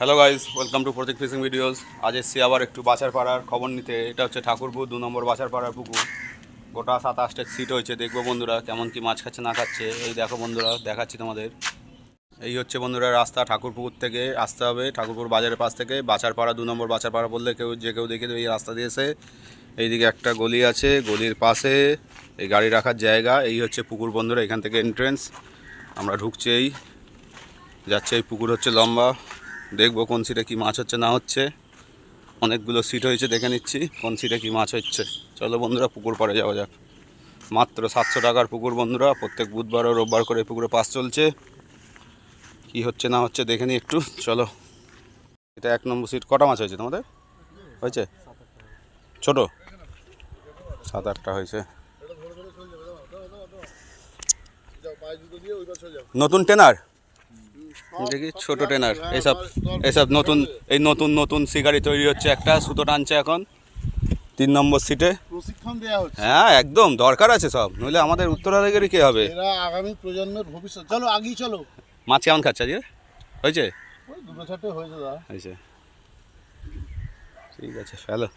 Hello guys welcome to Pratik fishing videos আজ এসছি আবার একটু বাছার পাড়ার খবর নিতে। এটা হচ্ছে ঠাকুরপুর, দু নম্বর বাছার পাড়ার পুকুর। গোটা সাত সাতাশটা সিট হয়েছে। দেখব বন্ধুরা কেমন কি মাছ খাচ্ছে, না খাচ্ছে। এই দেখো বন্ধুরা, দেখাচ্ছি তোমাদের। এই হচ্ছে বন্ধুরা রাস্তা ঠাকুরপুকুর থেকে আসতে হবে। ঠাকুরপুর বাজারের পাশ থেকে। বাছার পাড়া দু নম্বর বাছার পাড়া বললে কেউ যে কেউ দেখে এই রাস্তা দিয়েছে এইদিকে একটা গলি আছে। গলির পাশে এই গাড়ি রাখার জায়গা। এই হচ্ছে পুকুর বন্ধুরা, এখান থেকে এন্ট্রেন্স আমরা ঢুকছি এই। যাচ্ছে এই পুকুর হচ্ছে লম্বা। দেখব কোন সিটে কি মাছ হচ্ছে, না হচ্ছে। অনেকগুলো সিট হয়েছে, দেখে নিচ্ছি কোন সিটে কি মাছ হচ্ছে। চলো বন্ধুরা, পুকুর পাড়ে যাওয়া যাক। মাত্র সাতশো টাকার পুকুর বন্ধুরা, প্রত্যেক বুধবার ও রোববার করে পুকুরে পাস চলছে। কি হচ্ছে, না হচ্ছে, দেখে নিই একটু। চলো। এটা এক নম্বর সিট কটা মাছ হয়েছে তোমাদের? হয়েছে? ছোট? সাত আটটা হয়েছে। নতুন টেনার দেখি ছোট টেনার এসব এসব নতুন এই নতুন নতুন শিকারি তৈরি হচ্ছে একটা সুতো টানছে এখন। তিন নম্বর সিটে প্রশিক্ষণ দেওয়া হচ্ছে। হ্যাঁ একদম দরকার আছে সব। নইলে আমাদের উত্তরাধিকারী কে হবে? এরা আগামী প্রজন্মের ভবিষ্যৎ। চলো আগেই চলো। মাছ কেমন খাচ্ছে আজকে? হয়েছে? হয়েছে ঠিক আছে ফেলো।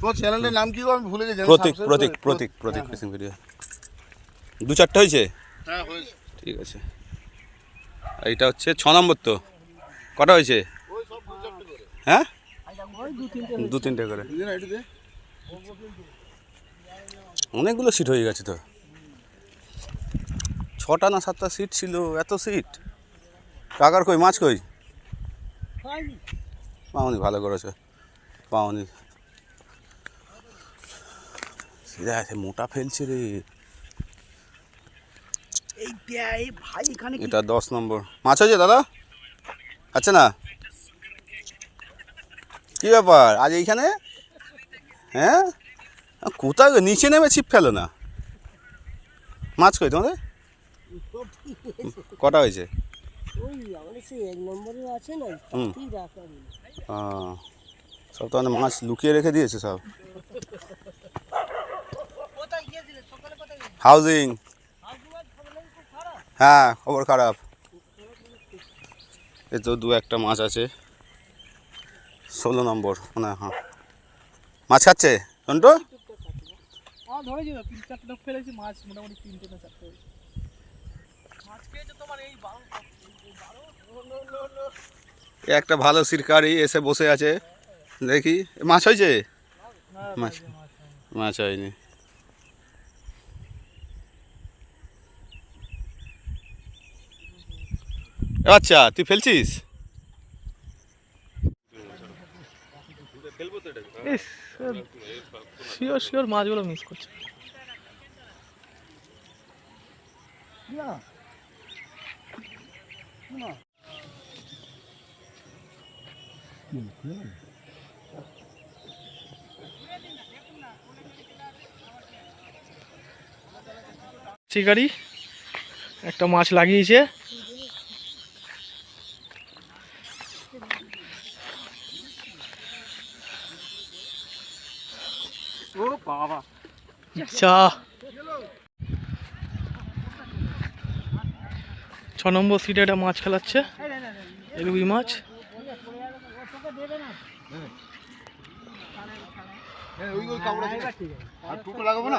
তোমার চ্যানেলের নাম কি গো? আমি ভুলে গেছি। প্রতীক প্রতীক প্রতীক প্রতীক হ্যাঁ, ফিশিং ভিডিও। দু চারটে হয়েছে? হ্যাঁ হয়েছে। ঠিক আছে। এইটা হচ্ছে ছ নম্বর তো। কটা হয়েছে? হ্যাঁ? দু তিনটে করে। অনেকগুলো সিট হয়ে গেছে তো। ছটা না সাতটা সিট ছিল, এত সিট কাকার কই, মাছ কই? পাওনি ভালো করেছে। পাওনি সিধা মোটা ফেলছে রে। এখানে এটা দশ নম্বর। মাছ হয়েছে দাদা? আচ্ছা না? কি ব্যাপার? আজ এইখানে? হ্যাঁ? কোথায় নিচে নেমে ছিপ ফেলো না। মাছ কই তোমাদের? কটা হয়েছে? সব তো মানে মাছ লুকিয়ে রেখে দিয়েছে সব। হাউজিং হ্যাঁ খবর খারাপ। এ তো দু একটা মাছ আছে। ষোলো নম্বর মানে হ্যাঁ। মাছ খাচ্ছে? বারো এ একটা ভালো শিরকারি এসে বসে আছে। দেখি মাছ হয়েছে? মাছ মাছ হয়নি। আচ্ছা তুই ফেলছিস? শিওর শিওর মাছগুলো মিস করছে। শিকারি একটা মাছ লাগিয়েছে। ও বাবা। চা। ছ নম্বর সিটে একটা মাছ খেলাচ্ছে। রুই মাছ। হ্যাঁ ওই ওই কাপড় আছে আর টুটো লাগাবো না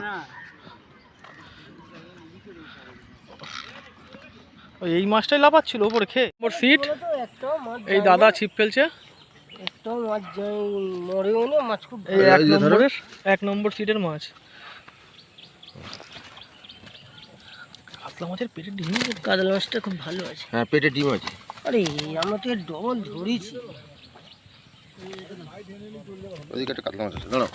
ওই এই মাছটাই লাফাচ্ছিল ওপরে খেয়ে। ওপর সিট এই দাদা ছিপ ফেলছে। একটাও মাছ যায় মরেও না মাছ খুব এক নম্বরের এক নম্বর সিটের মাছ। কাতলা মাছের পেটে ডিম কাতলা মাছটা খুব ভালো আছে। হ্যাঁ পেটে ডিম আছে। আরে আমরা তো ডবল ধরেছি। ওদিকে একটা কাতলা মাছ আছে দাঁড়াও।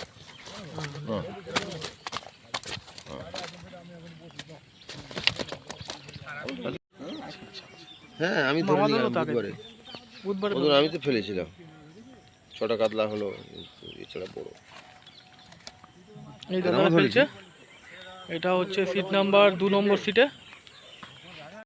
হ্যাঁ। আমি ধরে মামাদেরও নিলাম তাকে। বুধবারে। বুধবার আমি তো ফেলেছিলাম। ছটা কাতলা হলো এছাড়া বড়। এই দাদা ফেলছে। এটা হচ্ছে সিট নাম্বার দু নম্বর সিটে